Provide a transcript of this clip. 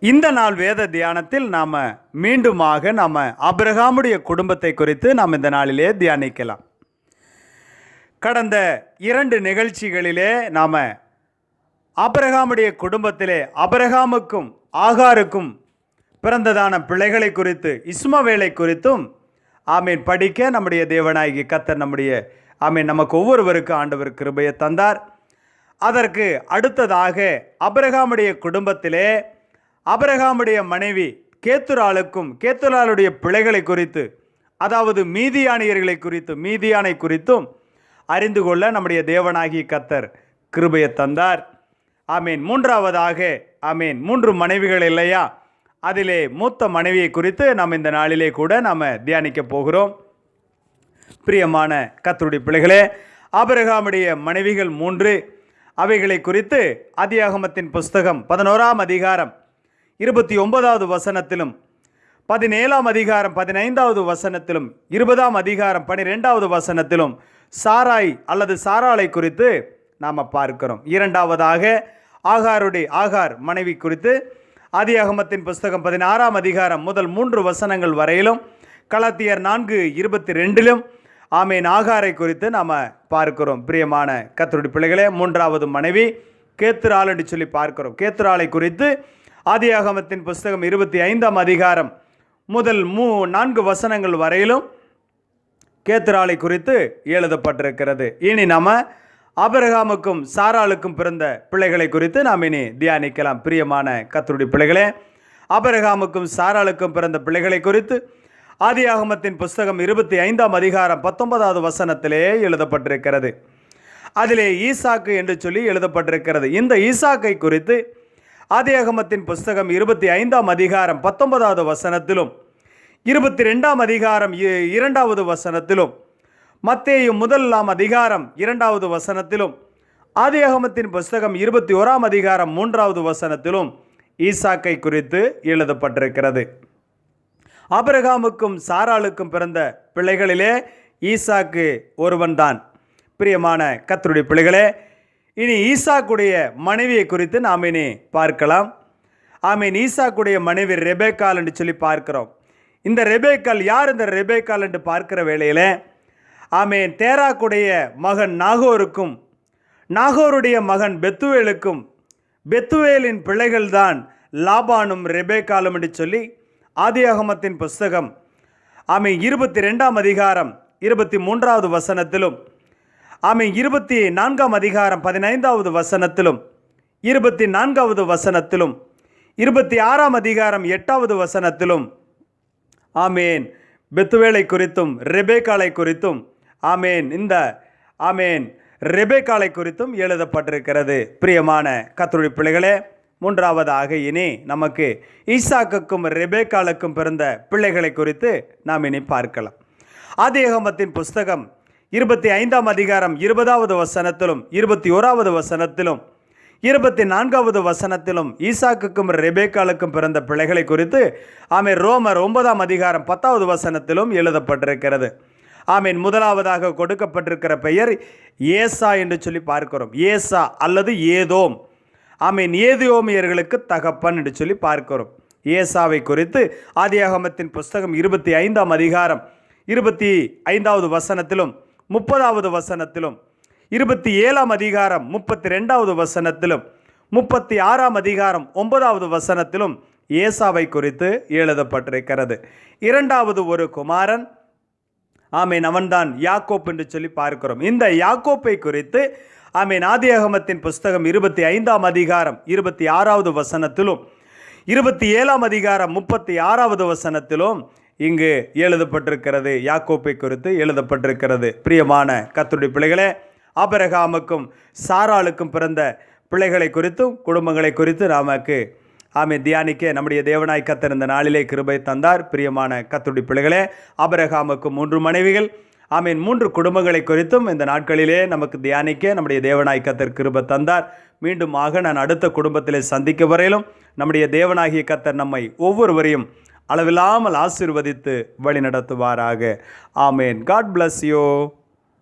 இந்த நாள் வேத தியானத்தில் நாம் மீண்டுமாக நாம் அப்ரஹாமுடைய குடும்பத்தை குறித்து நாம் இந்த நாளிலே தியானிக்கலாம். கடந்த இரண்டு நிகழ்ச்சிகளிலே நாம் அபிரகாமுடைய குடும்பத்திலே அபரகாமுக்கும் ஆகாருக்கும் பிறந்ததான பிள்ளைகளை குறித்து இஸ்மவேலை குறித்தும் ஆமீன் படிக்க நம்முடைய தேவநாயகி கத்தர் நம்முடைய ஆமீன் நமக்கு ஒவ்வொருவருக்கும் ஆண்டவர் கிருபையை தந்தார். அதற்கு அடுத்ததாக அபரகாமுடைய குடும்பத்திலே அபரகாமுடைய மனைவி கேத்துராளுக்கும் கேத்துராளுடைய பிழைகளை குறித்து அதாவது மீதியானியர்களை குறித்து மீதியானை குறித்தும் அறிந்து கொள்ள நம்முடைய தேவனாகி கத்தர் கிருபையை தந்தார். ஆமீன். மூன்றாவதாக ஆமீன். மூன்று மனைவிகள் இல்லையா? அதிலே மூத்த மனைவியை குறித்து நாம் இந்த நாளிலே கூட நாம் தியானிக்க போகிறோம். பிரியமான கத்தருடைய பிள்ளைகளே ஆபரகாமுடைய மனைவிகள் மூன்று அவைகளை குறித்து அதியாகமத்தின் புஸ்தகம் பதினோராம் அதிகாரம் இருபத்தி ஒன்பதாவது வசனத்திலும் பதினேழாம் அதிகாரம் பதினைந்தாவது வசனத்திலும் இருபதாம் அதிகாரம் பனிரெண்டாவது வசனத்திலும் சாராய் அல்லது சாராளை குறித்து நாம் பார்க்கிறோம். இரண்டாவதாக ஆகாருடைய ஆகார் மனைவி குறித்து ஆதியாகமத்தின் புஸ்தகம் பதினாறாம் அதிகாரம் முதல் மூன்று வசனங்கள் வரையிலும் கலாத்தியர் நான்கு இருபத்தி ரெண்டிலும் ஆமேன் ஆகாரை குறித்து நாம் பார்க்கிறோம். பிரியமான கத்தருடைய பிள்ளைகளே மூன்றாவது மனைவி கேத்துராள் என்று சொல்லி பார்க்கிறோம். கேத்துராளை குறித்து ஆதியாகமத்தின் புஸ்தகம் இருபத்தி ஐந்தாம் அதிகாரம் முதல் மூ நான்கு வசனங்கள் வரையிலும் கேத்துராளை குறித்து எழுதப்பட்டிருக்கிறது. இனி நம்ம அபரகாமுக்கும் சாராளுக்கும் பிறந்த பிள்ளைகளை குறித்து நாம் இனி தியானிக்கலாம். பிரியமான கத்தருடைய பிள்ளைகளே அபரகாமுக்கும் சாராளுக்கும் பிறந்த பிள்ளைகளை குறித்து ஆதியாகமத்தின் புஸ்தகம் இருபத்தி ஐந்தாம் அதிகாரம் பத்தொன்பதாவது வசனத்திலே எழுதப்பட்டிருக்கிறது. அதிலே ஈசாக்கு என்று சொல்லி எழுதப்பட்டிருக்கிறது. இந்த ஈசாக்கை குறித்து ஆதியாகமத்தின் புஸ்தகம் இருபத்தி ஐந்தாம் அதிகாரம் பத்தொன்பதாவது வசனத்திலும் இருபத்தி ரெண்டாம் அதிகாரம் இ- இரண்டாவது வசனத்திலும் மத்தேயும் முதலாம் அதிகாரம் இரண்டாவது வசனத்திலும் ஆதியாகமத்தின் புஸ்தகம் இருபத்தி ஓராம் அதிகாரம் மூன்றாவது வசனத்திலும் ஈசாக்கை குறித்து எழுதப்பட்டிருக்கிறது. ஆபிரகாமுக்கும் சாராளுக்கும் பிறந்த பிள்ளைகளிலே ஈசாக்கு ஒருவன்தான். பிரியமான கத்தருடைய பிள்ளைகளே இனி ஈசாக்குடைய மனைவியை குறித்து நாம் இனி பார்க்கலாம். ஆமீன். ஈசாக்குடைய மனைவி ரெபேக்கால் என்று சொல்லி பார்க்கிறோம். இந்த ரெபேக்கால் யார்? இந்த ரெபேக்கால் என்று பார்க்கிற வேளையில் ஆமீன் தேராக்குடைய மகன் நாகோருக்கும் நாகோருடைய மகன் பெத்துவேலுக்கும் பெத்துவேலின் பிள்ளைகள்தான் லாபானும் ரெபேக்காலும் என்று சொல்லி ஆதியாகமத்தின் புஸ்தகம் ஆமை இருபத்தி ரெண்டாம் அதிகாரம் இருபத்தி மூன்றாவது வசனத்திலும் ஆமை இருபத்தி நான்காம் அதிகாரம் பதினைந்தாவது வசனத்திலும் இருபத்தி நான்காவது வசனத்திலும் இருபத்தி ஆறாம் அதிகாரம் எட்டாவது வசனத்திலும் ஆமேன். பெத்துவேலை குறித்தும் ரெபேக்காலை குறித்தும் ஆமேன். இந்த ஆமேன். ரெபேக்காலை குறித்தும் எழுதப்பட்டிருக்கிறது. பிரியமான கத்தருடைய பிள்ளைகளே மூன்றாவதாக இனி நமக்கு ஈசாக்குக்கும் ரெபேக்காலுக்கும் பிறந்த பிள்ளைகளை குறித்து நாம் இனி பார்க்கலாம். ஆதியகமத்தின் புஸ்தகம் இருபத்தி ஐந்தாம் அதிகாரம் இருபதாவது வசனத்திலும் இருபத்தி ஓராவது வசனத்திலும் இருபத்தி நான்காவது வசனத்திலும் ஈசாக்குக்கும் ரெபேக்காலுக்கும் பிறந்த பிள்ளைகளை குறித்து ஆமை ரோமர் ஒன்பதாம் அதிகாரம் பத்தாவது வசனத்திலும் எழுதப்பட்டிருக்கிறது. ஆமீன் முதலாவதாக கொடுக்கப்பட்டிருக்கிற பெயர் ஏசா என்று சொல்லி பார்க்கிறோம். ஏசா அல்லது ஏதோம். ஆமீன் ஏதியோமியர்களுக்கு தகப்பன் என்று சொல்லி பார்க்கிறோம். ஏசாவை குறித்து ஆதியாகமத்தின் புஸ்தகம் இருபத்தி ஐந்தாம் அதிகாரம் இருபத்தி ஐந்தாவது வசனத்திலும் முப்பதாவது வசனத்திலும் இருபத்தி ஏழாம் அதிகாரம் முப்பத்தி ரெண்டாவது வசனத்திலும் முப்பத்தி ஆறாம் அதிகாரம் ஒன்பதாவது வசனத்திலும் ஏசாவை குறித்து எழுதப்பட்டிருக்கிறது. இரண்டாவது ஒரு குமாரன் ஆமீன் அவன்தான் யாக்கோப் என்று சொல்லி பார்க்கிறோம். இந்த யாக்கோப்பை குறித்து ஆமீன் ஆதியாகமத்தின் புஸ்தகம் இருபத்தி ஐந்தாம் அதிகாரம் இருபத்தி ஆறாவது வசனத்திலும் இருபத்தி ஏழாம் அதிகாரம் முப்பத்தி ஆறாவது வசனத்திலும் இங்கு எழுதப்பட்டிருக்கிறது யாக்கோப்பை குறித்து எழுதப்பட்டிருக்கிறது. பிரியமான கத்துடைய பிள்ளைகளே ஆபரகாமுக்கும் சாராளுக்கும் பிறந்த பிள்ளைகளை குறித்தும் குடும்பங்களை குறித்து நமக்கு ஆமை தியானிக்க நம்முடைய தேவனாய் கத்தர் இந்த நாளிலே கிருபை தந்தார். பிரியமான கத்துடி பிள்ளைகளே அபரகாமுக்கு மூன்று மனைவிகள் ஆமீன் மூன்று குடும்பங்களை குறித்தும் இந்த நாட்களிலே நமக்கு தியானிக்க நம்முடைய தேவனாய் கத்தர் கிருபை தந்தார். மீண்டும் ஆக நான் அடுத்த குடும்பத்திலே சந்திக்க வரையிலும் நம்முடைய தேவனாகிய கத்தர் நம்மை ஒவ்வொருவரையும் அளவில்லாமல் ஆசிர்வதித்து வழி நடத்துவாராக ஆமேன். God bless you